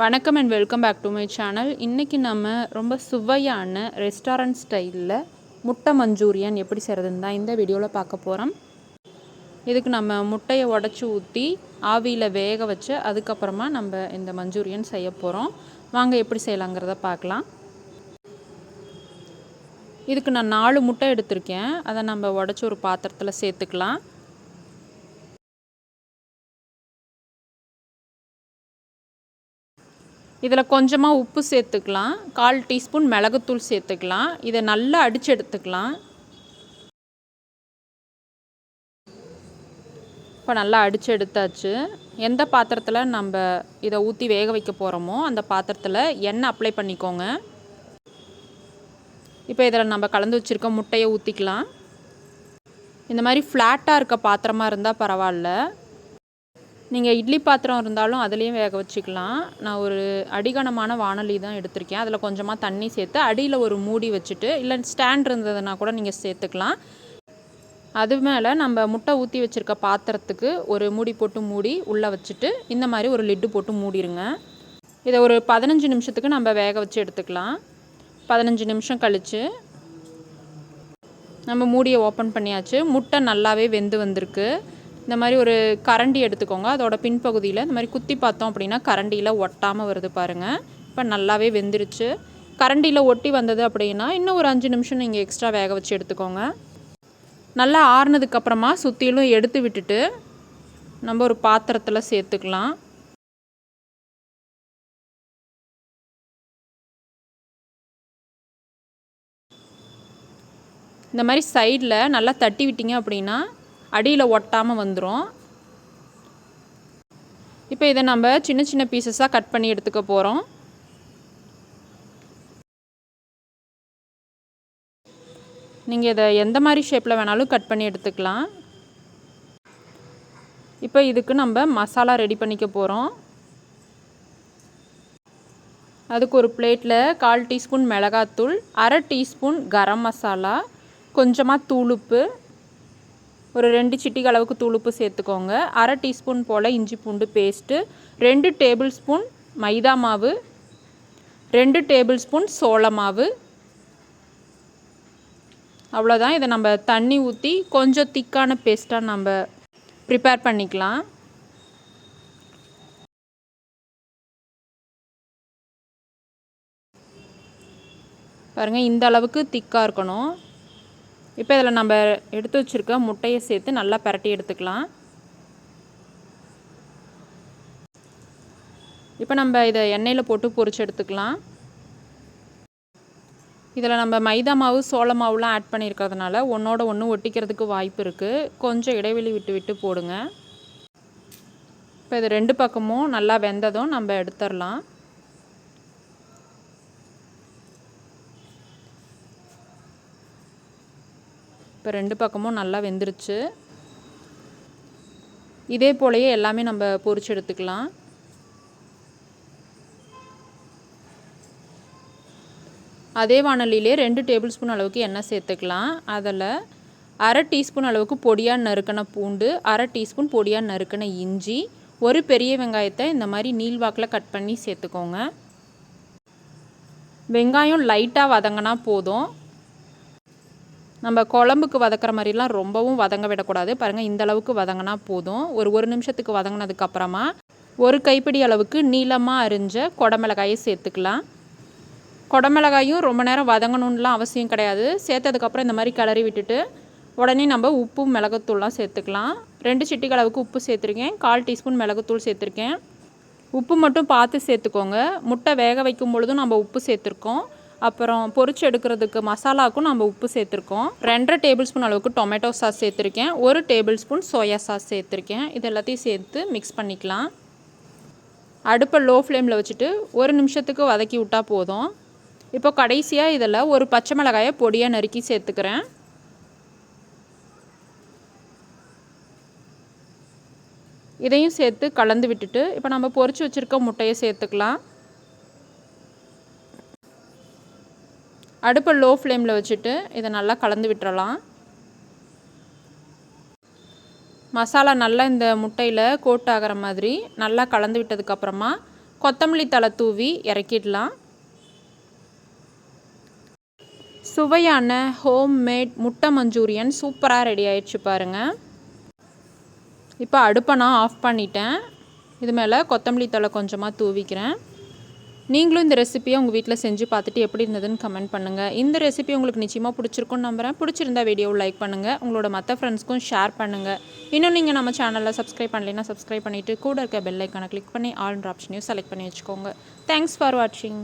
வணக்கம் and welcome back to my channel இன்றைக்கி நம்ம ரொம்ப சுவையான ரெஸ்டாரண்ட் ஸ்டைலில் முட்டை மஞ்சூரியன் எப்படி செய்கிறதுன்னு தான் இந்த வீடியோவில் பார்க்க போகிறோம் இதுக்கு நம்ம முட்டையை உடச்சி ஊற்றி ஆவியில் வேக வச்சு அதுக்கப்புறமா நம்ம இந்த மஞ்சூரியன் செய்ய போகிறோம் வாங்க எப்படி செய்யலாங்கிறத பார்க்கலாம். இதுக்கு நான் நாலு முட்டை எடுத்திருக்கேன். அதை நம்ம உடச்சி ஒரு பாத்திரத்தில் சேர்த்துக்கலாம். இதில் கொஞ்சமாக உப்பு சேர்த்துக்கலாம். கால் டீஸ்பூன் மிளகுத்தூள் சேர்த்துக்கலாம். இதை நல்லா அடித்து எடுத்துக்கலாம். இப்போ நல்லா அடித்து எடுத்தாச்சு. எந்த பாத்திரத்தில் நம்ம இதை ஊற்றி வேக வைக்க போகிறோமோ அந்த பாத்திரத்தில் எண்ணெய் அப்ளை பண்ணிக்கோங்க. இப்போ இதில் நம்ம கலந்து வச்சுருக்க முட்டையை ஊற்றிக்கலாம் இந்த மாதிரி ஃப்ளாட்டாக இருக்க பாத்திரமாக இருந்தால் பரவாயில்ல. நீங்கள் இட்லி பாத்திரம் இருந்தாலும் அதுலேயும் வேக வச்சுக்கலாம். நான் ஒரு அடிகனமான வானொலி தான் எடுத்திருக்கேன். அதில் கொஞ்சமாக தண்ணி சேர்த்து அடியில் ஒரு மூடி வச்சுட்டு இல்லை ஸ்டாண்ட் இருந்ததுன்னா கூட நீங்கள் சேர்த்துக்கலாம். அது மேலே நம்ம முட்டை ஊற்றி வச்சுருக்க பாத்திரத்துக்கு ஒரு மூடி போட்டு மூடி உள்ளே வச்சுட்டு இந்த மாதிரி ஒரு லிட்டு போட்டு மூடிடுங்க இதை ஒரு பதினஞ்சு நிமிஷத்துக்கு நம்ம வேக வச்சு எடுத்துக்கலாம். பதினஞ்சு நிமிஷம் கழித்து நம்ம மூடியை ஓப்பன் பண்ணியாச்சு. முட்டை நல்லாவே வெந்து வந்திருக்கு. இந்த மாதிரி ஒரு கரண்டி எடுத்துக்கோங்க. அதோட பின்பகுதியில் இந்த மாதிரி குத்தி பார்த்தோம் அப்படின்னா கரண்டியில் ஒட்டாமல் வருது பாருங்கள் இப்போ நல்லாவே வெந்துருச்சு. கரண்டியில் ஒட்டி வந்தது அப்படின்னா இன்னும் ஒரு அஞ்சு நிமிஷம் நீங்கள் எக்ஸ்ட்ரா வேக வச்சு எடுத்துக்கோங்க. நல்லா ஆறுனதுக்கப்புறமா சுற்றிலும் எடுத்து விட்டுட்டு நம்ம ஒரு பாத்திரத்தில் சேர்த்துக்கலாம். இந்த மாதிரி சைடில் நல்லா தட்டி விட்டீங்க அப்படின்னா அடியில் ஒட்டாமல் வந்துடும் இப்போ இதை நம்ம சின்ன சின்ன பீசஸாக கட் பண்ணி எடுத்துக்க போகிறோம் நீங்கள் இதை எந்த மாதிரி ஷேப்பில் வேணாலும் கட் பண்ணி எடுத்துக்கலாம். இப்போ இதுக்கு நம்ம மசாலா ரெடி பண்ணிக்க போகிறோம் அதுக்கு ஒரு பிளேட்டில் கால் டீஸ்பூன் மிளகாத்தூள் அரை டீஸ்பூன் கரம் மசாலா கொஞ்சமாக தூளுப்பு ஒரு ரெண்டு சிட்டிக்கு அளவுக்கு துளுப்பு சேர்த்துக்கோங்க. அரை டீஸ்பூன் போல் இஞ்சி பூண்டு பேஸ்ட்டு ரெண்டு டேபிள் ஸ்பூன் மைதா மாவு ரெண்டு டேபிள் ஸ்பூன் சோள மாவு. அவ்வளோதான் இதை நம்ம தண்ணி ஊற்றி கொஞ்சம் திக்கான பேஸ்ட்டாக நம்ம ப்ரிப்பேர் பண்ணிக்கலாம். பாருங்கள் இந்த அளவுக்கு திக்காக இருக்கணும். இப்போ இதில் நம்ம எடுத்து வச்சுருக்க முட்டையை சேர்த்து நல்லா பரட்டி எடுத்துக்கலாம். இப்போ நம்ம இதை எண்ணெயில் போட்டு பொறிச்சு எடுத்துக்கலாம். இதில் நம்ம மைதா மாவு சோள மாவுலாம் ஆட் பண்ணியிருக்கிறதுனால ஒன்றோட ஒன்று ஒட்டிக்கிறதுக்கு வாய்ப்பு இருக்குது கொஞ்சம் இடைவெளி விட்டு விட்டு போடுங்க. இப்போ இது ரெண்டு பக்கமும் நல்லா வெந்ததும் நம்ம எடுத்துடலாம். இப்போ ரெண்டு பக்கமும் நல்லா வெந்துருச்சு. இதே போலயே எல்லாமே நம்ம பொறிச்சு எடுத்துக்கலாம். அதே வானலிலே ரெண்டு டேபிள் ஸ்பூன் அளவுக்கு எண்ணெய் சேர்த்துக்கலாம். அதில் அரை டீஸ்பூன் அளவுக்கு பொடியாக நறுக்கின பூண்டு அரை டீஸ்பூன் பொடியாக நறுக்கின இஞ்சி ஒரு பெரிய வெங்காயத்தை இந்த மாதிரி நீள்வாக்கில் கட் பண்ணி சேர்த்துக்கோங்க. வெங்காயம் லைட்டாக வதங்கினா போதும். நம்ம குழம்புக்கு வதக்கிற மாதிரிலாம் ரொம்பவும் வதங்க விடக்கூடாது. பாருங்கள் இந்த அளவுக்கு வதங்கினா போதும். ஒரு ஒரு நிமிஷத்துக்கு வதங்கினதுக்கப்புறமா ஒரு கைப்பிடி அளவுக்கு நீளமாக அரிஞ்ச குடமிளகாயை சேர்த்துக்கலாம். குடமிளகாயும் ரொம்ப நேரம் வதங்கணும்லாம் அவசியம் கிடையாது. சேர்த்ததுக்கப்புறம் இந்த மாதிரி கிளறி விட்டுட்டு உடனே நம்ம உப்பு மிளகுத்தூள்லாம் சேர்த்துக்கலாம். ரெண்டு சிட்டிக்கு அளவுக்கு உப்பு சேர்த்துருக்கேன். கால் டீஸ்பூன் மிளகுத்தூள் சேர்த்துருக்கேன். உப்பு மட்டும் பார்த்து சேர்த்துக்கோங்க. முட்டை வேக வைக்கும் பொழுதும் நம்ம உப்பு சேர்த்துருக்கோம். அப்புறம் பொறிச்சு எடுக்கிறதுக்கு மசாலாவுக்கும் நம்ம உப்பு சேர்த்துருக்கோம். ரெண்டரை டேபிள் ஸ்பூன் அளவுக்கு டொமேட்டோ சாஸ் சேர்த்துருக்கேன். ஒரு டேபிள் ஸ்பூன் சோயா சாஸ் சேர்த்துருக்கேன். இது எல்லாத்தையும் சேர்த்து மிக்ஸ் பண்ணிக்கலாம். அடுப்பை லோ ஃப்ளேமில் வச்சுட்டு ஒரு நிமிஷத்துக்கு வதக்கி விட்டால் போதும். இப்போ கடைசியாக இதில் ஒரு பச்சை மிளகாயை பொடியாக நறுக்கி சேர்த்துக்கிறேன். இதையும் சேர்த்து கலந்து விட்டுட்டு இப்போ நம்ம பொறிச்சு வச்சுருக்க முட்டையை சேர்த்துக்கலாம். அடுப்பை லோ ஃப்ளேமில் வச்சுட்டு இதை நல்லா கலந்து விட்டுறலாம். மசாலா நல்லா இந்த முட்டையில் கோட் ஆகிற மாதிரி நல்லா கலந்து விட்டதுக்கப்புறமா கொத்தமல்லி தலை தூவி இறக்கிடலாம். சுவையான ஹோம்மேட் முட்டை மஞ்சூரியன் சூப்பராக ரெடி ஆயிடுச்சு பாருங்கள் இப்போ அடுப்பை நான் ஆஃப் பண்ணிட்டேன். இது மேலே கொத்தமல்லி தழை கொஞ்சமாக தூவிக்கிறேன். நீங்களும் இந்த ரெசிபியை உங்கள் வீட்டில் செஞ்சு பார்த்துட்டு எப்படி இருந்ததுன்னு கமெண்ட் பண்ணுங்கள் இந்த ரெசிபி உங்களுக்கு நிச்சயமாக பிடிச்சிருக்குன்னு நம்புகிறேன் பிடிச்சிருந்தா வீடியோவை லைக் பண்ணுங்கள் உங்களோட மற்ற ஃப்ரெண்ட்ஸ்க்கும் ஷேர் பண்ணுங்கள் இன்னும் நீங்கள் நம்ம சேனலில் சப்ஸ்கிரைப் பண்ணலைன்னா சப்ஸ்கிரைப் பண்ணிவிட்டு கூட இருக்க பெல் ஐக்கானை கிளிக் பண்ணி ஆல் ஆப்ஷனையும் செலக்ட் பண்ணி வச்சுக்கோங்க. தேங்க்ஸ் ஃபார் வாட்சிங்